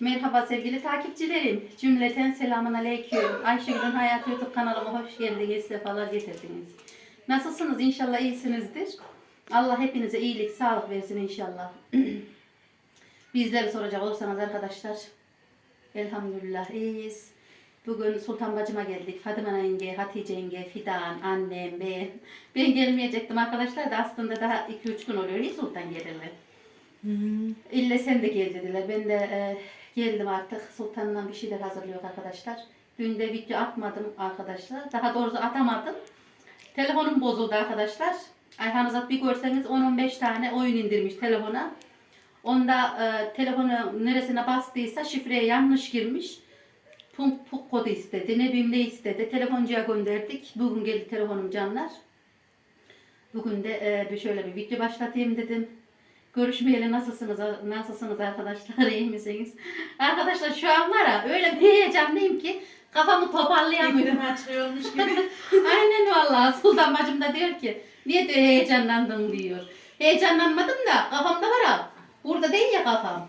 Merhaba sevgili takipçilerim. Cümleten selamun aleyküm. Ayşegül'ün Hayatı YouTube kanalıma hoş geldiniz. Sefalar getirdiniz. Nasılsınız? İnşallah iyisinizdir. Allah hepinize iyilik, sağlık versin inşallah. Bizleri soracak olursanız arkadaşlar. Elhamdülillah iyiyiz. Bugün Sultan bacıma geldik. Fatıma yenge, Hatice yenge, Fidan, annem, ben. Ben gelmeyecektim arkadaşlar da aslında daha 2-3 gün oluyor. İyi Sultan gelirler. İlle sen de gel dediler. Ben de e, geldim artık. Sultan'la bir şeyler hazırlıyor arkadaşlar. Dün de video atmadım arkadaşlar. Daha doğrusu atamadım. Telefonum bozuldu arkadaşlar. Ayhan Azat bir görseniz 10-15 tane oyun indirmiş telefona. Onda e, telefonu neresine bastıysa şifreye yanlış girmiş. Punk puk kodu istedi. Ne bileyim ne istedi. Telefoncuya gönderdik. Bugün geldi telefonum canlar. Bugün de e, bir şöyle bir video başlatayım dedim. Görüşmeyeli nasılsınız nasılsınız arkadaşlar iyi misiniz? Arkadaşlar şu an var ya öyle bir heyecanlıyım ki kafamı toparlayamıyorum. Bildirim açılıyormuş gibi. Aynen vallahi Sultan bacım da diyor ki niye diyor heyecanlandın diyor. Heyecanlanmadım da kafamda var ya burada değil ya kafam.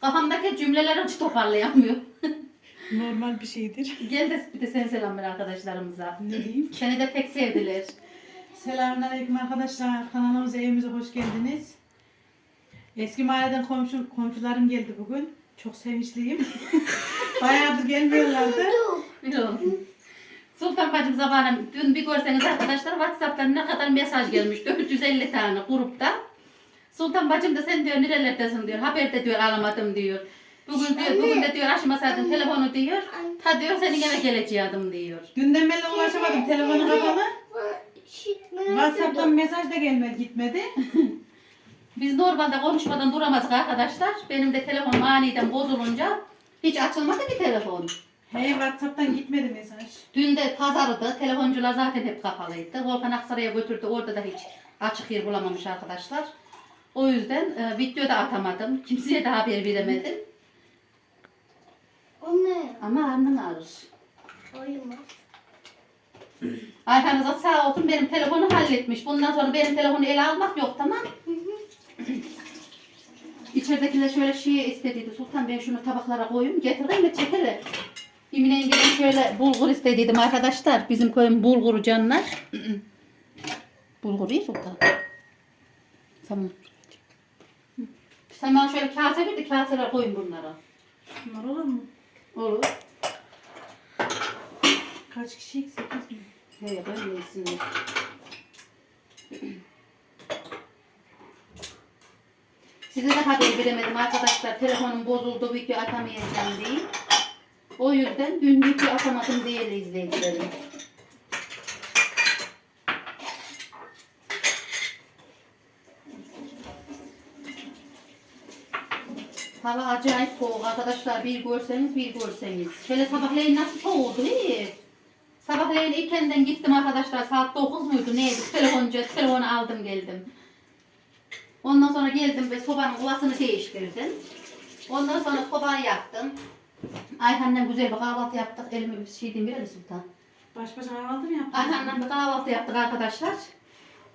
Kafamdaki cümleleri hiç toparlayamıyorum. Normal bir şeydir. Gel de bir de sen selam ver arkadaşlarımıza. Ne diyeyim? Seni de pek sevdiler. Selamünaleyküm arkadaşlar. Kanalımıza evimize hoş geldiniz. Eski mahalleden komşu, komşularım geldi bugün. Çok sevinçliyim. Bayağıdır gelmiyorlardı. Sultan bacım zamanım dün bir görseniz arkadaşlar Whatsapp'tan ne kadar mesaj gelmiş 450 tane grupta. Sultan bacım da sen diyor nerelerdesin diyor haber de diyor alamadım diyor. Bugün diyor bugün de diyor açmasaydın telefonu diyor. Ta diyor senin eve geleceğim diyor. Dünden beri ulaşamadım. Telefonu kapalı. Whatsapp'tan mesaj da gelmedi gitmedi. Biz normalde konuşmadan duramazdık arkadaşlar. Benim de telefonum aniden bozulunca hiç açılmadı ki telefon. Hey Whatsapp'tan gitmedi mesaj. Dün de pazardı. Telefoncular zaten hep kapalıydı. Volkan Aksaray'a götürdü. Orada da hiç açık yer bulamamış arkadaşlar. O yüzden e, video da atamadım. Kimseye de haber veremedim. O ne? Ama annem alır. Uyumaz. Ayhan'ıza sağ olsun benim telefonu halletmiş. Bundan sonra benim telefonu ele almak yok tamam. İçeridekiler şöyle şey istediydi. Sultan ben şunu tabaklara koyayım. Getireyim de çekelim. Emine yengenin şöyle bulgur istediydim arkadaşlar. Bizim köyün bulguru canlar. bulgur iyi Sultan. Tamam. Sen bana şöyle kase ver de kaselere koyun bunlara. Bunlar olur mu? Olur. Kaç kişi? 8 mi? He böyle yesinler. Size de haber veremedim arkadaşlar. Telefonum bozuldu, video atamayacağım diye. O yüzden dün video atamadım değerli izleyicilerim. Hava acayip soğuk arkadaşlar. Bir görseniz bir görseniz. Şöyle sabahleyin nasıl soğudu değil? Sabahleyin erkenden gittim arkadaşlar. Saat 9 muydu neydi? Telefoncu, telefonu aldım geldim. Ondan sonra geldim ve sobanın kovasını değiştirdim. Ondan sonra sobayı yaktım. Ayhan'la güzel bir kahvaltı yaptık. Elime bir şey bir Sultan. Baş başa kahvaltı mı yaptın? Ayhan'la bir kahvaltı yaptık arkadaşlar.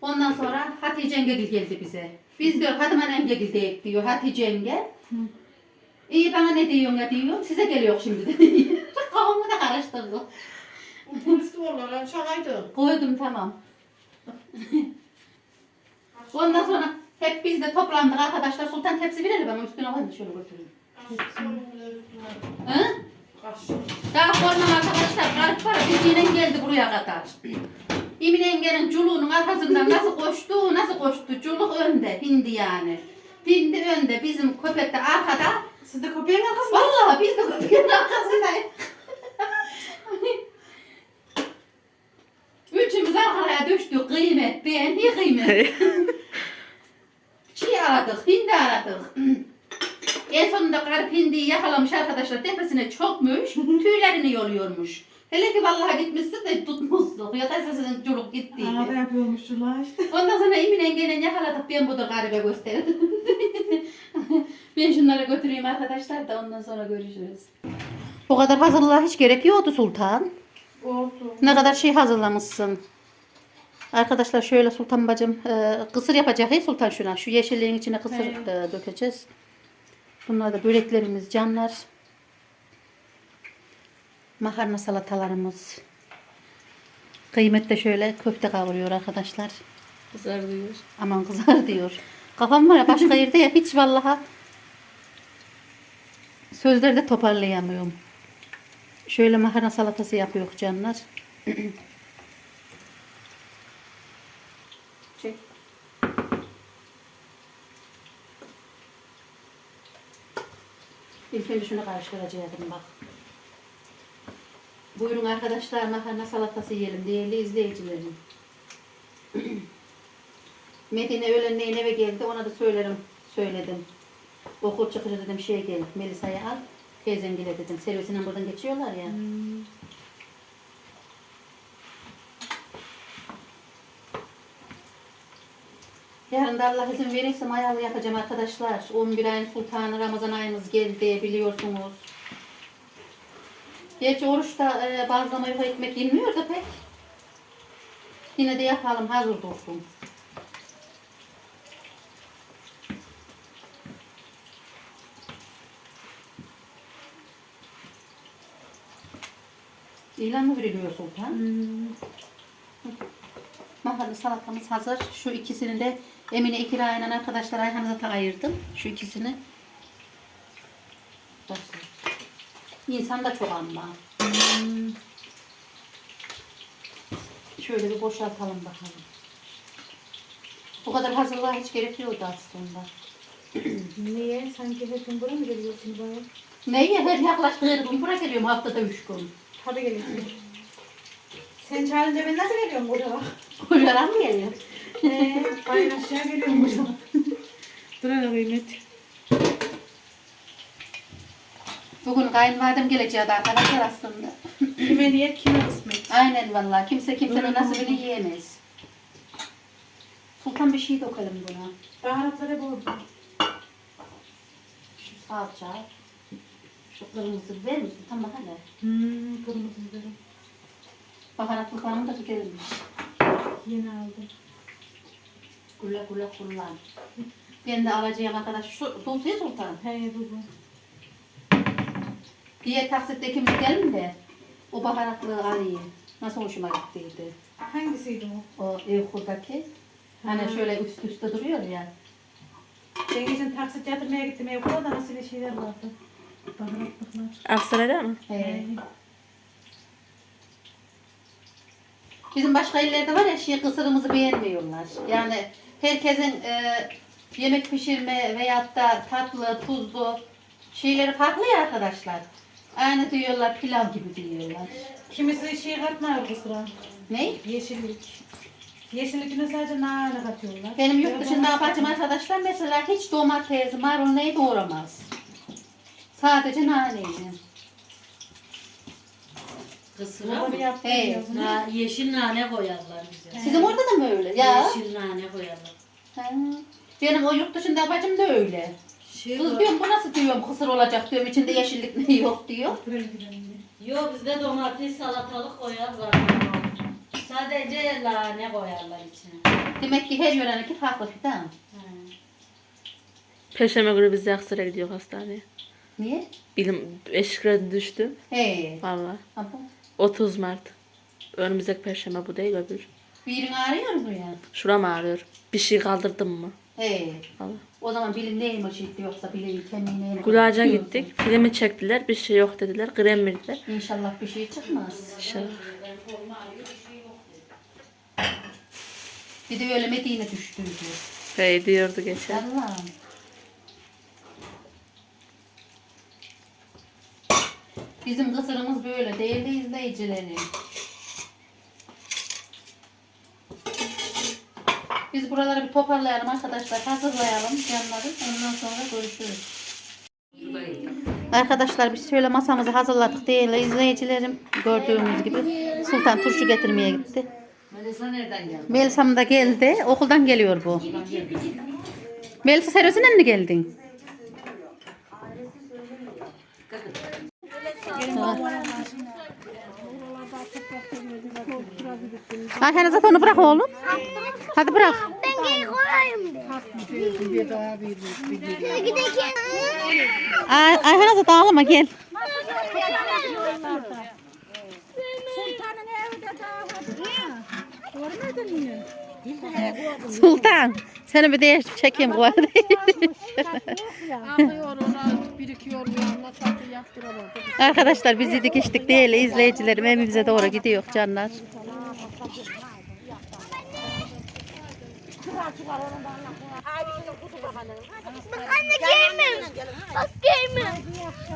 Ondan sonra Hatice yenge geldi bize. Biz diyor Hadiman yenge deyip diyor Hatice yenge. İyi bana ne diyorsun ya diyor. Size geliyor şimdi de. Kafamı da karıştırdı. Polis duvarlara şakaydı. Koydum tamam. Ondan sonra hep biz de toplandık arkadaşlar. Sultan tepsi verelim ama üstüne da şöyle götüreyim. Hı? Daha koymam arkadaşlar. Kalp var. Biz yine geldi buraya kadar. İmine yengenin culuğunun arkasından nasıl koştu, nasıl koştu. Culuk önde, hindi yani. Hindi önde, bizim köpek de arkada. Siz de köpeğin arkasında. Vallahi biz de köpeğin arkasındayız. Üçümüz arkaya düştük. Kıymet, ben ne kıymet? Şey aradık, hindi aradık. en sonunda garip hindiyi yakalamış arkadaşlar. Tepesine çokmuş, tüylerini yoluyormuş. Hele ki vallahi gitmişsin de tutmuşsun. Ya da sesinin çoluk gittiydi. Ağda yapıyormuşlar işte. Ondan sonra Emine gelen yakaladık. Ben budur garibe gösterin. ben şunları götüreyim arkadaşlar da ondan sonra görüşürüz. O kadar hazırlığa hiç gerek yoktu Sultan. Olsun. Ne kadar şey hazırlamışsın. Arkadaşlar şöyle Sultan bacım e, kısır yapacak ya Sultan şuna. Şu yeşilliğin içine kısır Evet. e, dökeceğiz. Bunlar da böreklerimiz canlar. Makarna salatalarımız. Kıymet de şöyle köfte kavuruyor arkadaşlar. Kızar diyor. Aman kızar diyor. Kafam var ya başka yerde ya hiç vallaha sözlerde toparlayamıyorum. Şöyle makarna salatası yapıyor canlar. İlk önce şunu karıştıracaktım bak. Buyurun arkadaşlar makarna salatası yiyelim değerli izleyicilerim. Medine öğlenleyin eve geldi ona da söylerim söyledim. Okul çıkınca dedim şey gel Melisa'yı al. Teyzem gele dedim. Servisinden buradan geçiyorlar ya. Yarın da Allah izin verirse mayalı yapacağım arkadaşlar. 11 ayın sultanı Ramazan ayımız geldi biliyorsunuz. Gerçi oruçta e, bazlama yuva ekmek yenmiyor da pek. Yine de yapalım hazır dursun. İlan mı veriliyor Sultan? Mahalle salatamız hazır. Şu ikisini de Emine İkiray'la arkadaşlar Ayhan'a da ayırdım. Şu ikisini. İnsan da çok ama. Şöyle bir boşaltalım bakalım. Bu kadar hazırlığa hiç gerek yoktu aslında. Niye? Sanki her gün buraya mı geliyorsun bana? Neye her yaklaştığı her gün buraya geliyorum haftada üç gün. Tabii geliyorsun. Sen çağırınca ben nasıl geliyorum buraya? Kocaran mı geliyor? Eee, bayın aşağı geliyorum buraya. Dur hele kıymet. Bugün kayınvalidem geleceği arkadaşlar aslında. Kime niyet kime kısmet. Aynen vallahi kimse kimsenin nasibini yiyemez. Sultan bir şey dökelim buna. Baharatları bol. Şu salça. Şu kırmızı ver misin? Tamam hele. Hmm, kırmızı biberi. Baharatlıklarım da güzelmiş. Yeni aldım. Güle güle kullan. Ben de alacağım arkadaş. Şu dosya sultan. He bu bu. Diye taksitte ikimiz gidelim de o baharatlığı alayım. Nasıl hoşuma gittiydi. Hangisiydi o? O ev kurdaki. Hani Ha. şöyle üst üste duruyor ya. Ben geçen taksit yatırmaya gittim. Evde da nasıl bir şeyler vardı. Baharatlıklar. Aksaray'da mı? He. He. Bizim başka illerde var ya şey kısırımızı beğenmiyorlar. Yani herkesin e, yemek pişirme veyahut da tatlı, tuzlu şeyleri farklı ya arkadaşlar. Aynı diyorlar pilav gibi diyorlar. Kimisi şey katmıyor bu sıra. Ne? Yeşillik. Yeşillikine sadece nane katıyorlar. Benim yurt dışında bacım arkadaşlar mesela hiç domates, marul neyi doğramaz. Sadece naneyi. Kısıra Bunu mı? yaptım Hey. Na, yeşil nane koyarlar bize. Sizin orada da mı öyle? Ya. Yeşil nane koyarlar. Ha. Benim o yurt dışında bacım da öyle. Şey Kız diyorum bu nasıl diyorum kısır olacak diyorum içinde yeşillik ne yok diyor. Yok bizde domates salatalık koyarlar. Sadece nane koyarlar içine. Demek ki her yöreninki farklı fidan. Ha. Perşembe günü biz de Aksaray'a gidiyor hastaneye. Niye? Bilim eşikre düştü. He. Valla. Ama 30 Mart. Önümüzdeki perşembe bu değil öbür. bir yerin ağrıyor mu ya? Şuram ağrıyor. Bir şey kaldırdım mı? He. Valla. O zaman bilin neymiş gitti yoksa bilin kemiği neymiş. Gulaca gittik. Filmi çektiler. Bir şey yok dediler. Krem verdiler. İnşallah bir şey çıkmaz. İnşallah. Bir de öyle Medine düştüydü. Hey diyordu geçen. Allah'ım. Bizim kısırımız böyle değerli izleyicilerim. Biz buraları bir toparlayalım arkadaşlar. Hazırlayalım canları. Ondan sonra görüşürüz. Arkadaşlar biz şöyle masamızı hazırladık değerli izleyicilerim. Gördüğünüz gibi Sultan turşu getirmeye gitti. Melisa nereden geldi? Melisa'm da geldi. Okuldan geliyor bu. Melisa servisinden mi geldin? Benim babalarım Ayşe zaten bırak oğlum. Hadi bırak. Ben geri koyayım de. Ay, Ayhan zaten ağlama gel. Sultan. Seni bir değiş çekeyim bu arada. Anlıyor onu, birikiyor, anlatamıyor. Arkadaşlar biz yedik içtik değerli izleyicilerim evimize doğru gidiyor canlar.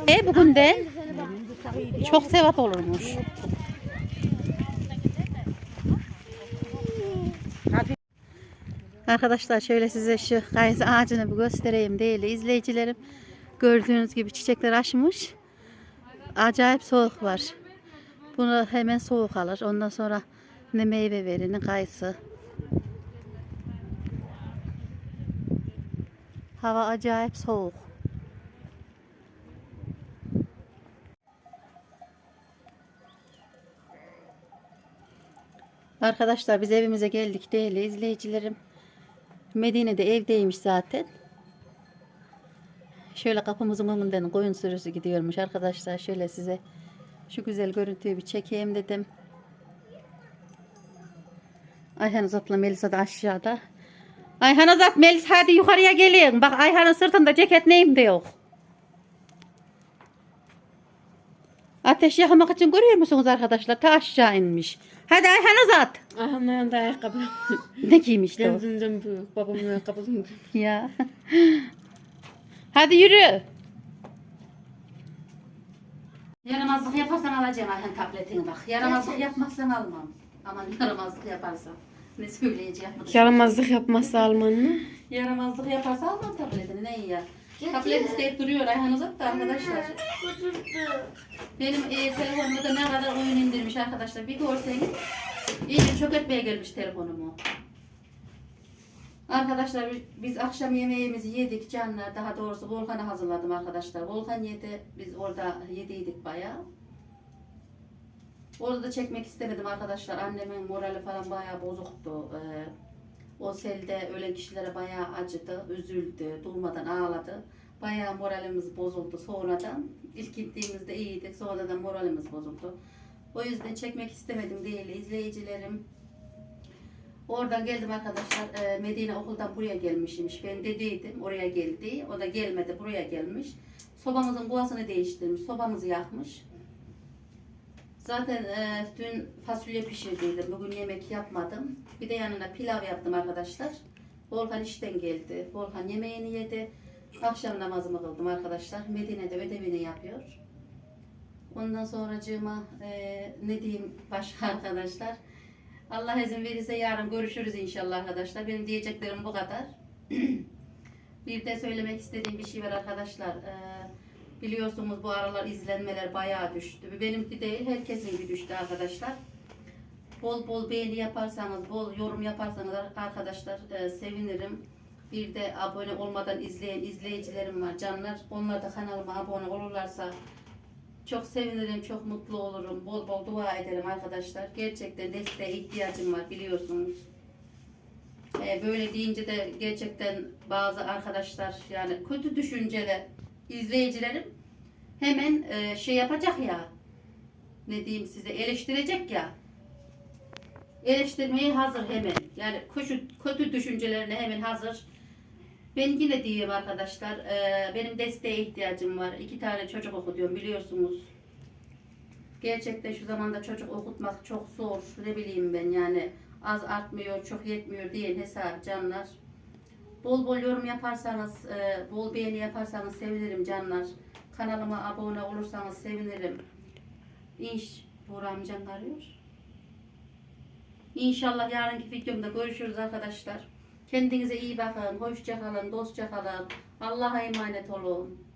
E bugün de çok sevap olurmuş. Arkadaşlar şöyle size şu kayısı ağacını bir göstereyim değerli izleyicilerim. Gördüğünüz gibi çiçekler açmış. Acayip soğuk var. Bunu hemen soğuk alır. Ondan sonra ne meyve verir ne kayısı. Hava acayip soğuk. Arkadaşlar biz evimize geldik değerli izleyicilerim. Medine'de evdeymiş zaten. Şöyle kapımızın önünden koyun sürüsü gidiyormuş arkadaşlar. Şöyle size şu güzel görüntüyü bir çekeyim dedim. Ayhan Azat'la Melisa da aşağıda. Ayhan Azat, Melis hadi yukarıya gelin. Bak Ayhan'ın sırtında ceket neyim de yok. Ateş yakmak için görüyor musunuz arkadaşlar? Ta aşağı inmiş. Hadi Ayhan Azat. Ayağımın yanında ayakkabı. Ne giymişti o? Kendimden büyük. Babamın ayakkabısından. Ya. Hadi yürü. Yaramazlık yaparsan alacağım Ayhan tabletini bak. Yaramazlık yapmazsan almam. Aman yaramazlık yaparsan. Ne söyleyeceğim? Yaramazlık yapmazsa alman mı? Yaramazlık yaparsa almam tabletini. Ne iyi ya? Tablet isteyip duruyor Ayhan Uzak da arkadaşlar. Benim e, telefonumda da ne kadar oyun indirmiş arkadaşlar. Bir görseniz. İyice çok etmeye gelmiş telefonumu. Arkadaşlar biz akşam yemeğimizi yedik canlar. Daha doğrusu Volkan'a hazırladım arkadaşlar. Volkan yedi. Biz orada yediydik bayağı. Orada da çekmek istemedim arkadaşlar. Annemin morali falan bayağı bozuktu. Ee, o selde ölen kişilere bayağı acıdı, üzüldü, durmadan ağladı. Bayağı moralimiz bozuldu sonradan. İlk gittiğimizde iyiydik, sonradan moralimiz bozuldu. O yüzden çekmek istemedim değerli izleyicilerim. Oradan geldim arkadaşlar. Ee, Medine okuldan buraya gelmişmiş. Ben dediydim oraya geldi. O da gelmedi buraya gelmiş. Sobamızın boğazını değiştirmiş. Sobamızı yakmış. Zaten e, dün fasulye pişirdiydim. Bugün yemek yapmadım. Bir de yanına pilav yaptım arkadaşlar. Volkan işten geldi. Volkan yemeğini yedi. Akşam namazımı kıldım arkadaşlar. Medine'de ödevini yapıyor. Ondan sonracığıma e, ne diyeyim başka arkadaşlar. Allah izin verirse yarın görüşürüz inşallah arkadaşlar. Benim diyeceklerim bu kadar. bir de söylemek istediğim bir şey var arkadaşlar. Ee, biliyorsunuz bu aralar izlenmeler bayağı düştü. Benimki değil herkesinki düştü arkadaşlar. Bol bol beğeni yaparsanız, bol yorum yaparsanız arkadaşlar e, sevinirim. Bir de abone olmadan izleyen izleyicilerim var canlar. Onlar da kanalıma abone olurlarsa çok sevinirim, çok mutlu olurum. Bol bol dua ederim arkadaşlar. Gerçekten desteğe ihtiyacım var biliyorsunuz. Ee, böyle deyince de gerçekten bazı arkadaşlar yani kötü düşünceli izleyicilerim hemen e, şey yapacak ya ne diyeyim size eleştirecek ya eleştirmeye hazır hemen yani kötü, kötü düşüncelerine hemen hazır ben yine diyeyim arkadaşlar e, benim desteğe ihtiyacım var iki tane çocuk okutuyorum biliyorsunuz gerçekten şu zamanda çocuk okutmak çok zor ne bileyim ben yani az artmıyor çok yetmiyor diyen hesap canlar Bol bol yorum yaparsanız, e, bol beğeni yaparsanız sevinirim canlar. Kanalıma abone olursanız sevinirim. İnş, Buğra amcam arıyor. İnşallah yarınki videomda görüşürüz arkadaşlar. Kendinize iyi bakın, hoşça kalın, dostça kalın. Allah'a emanet olun.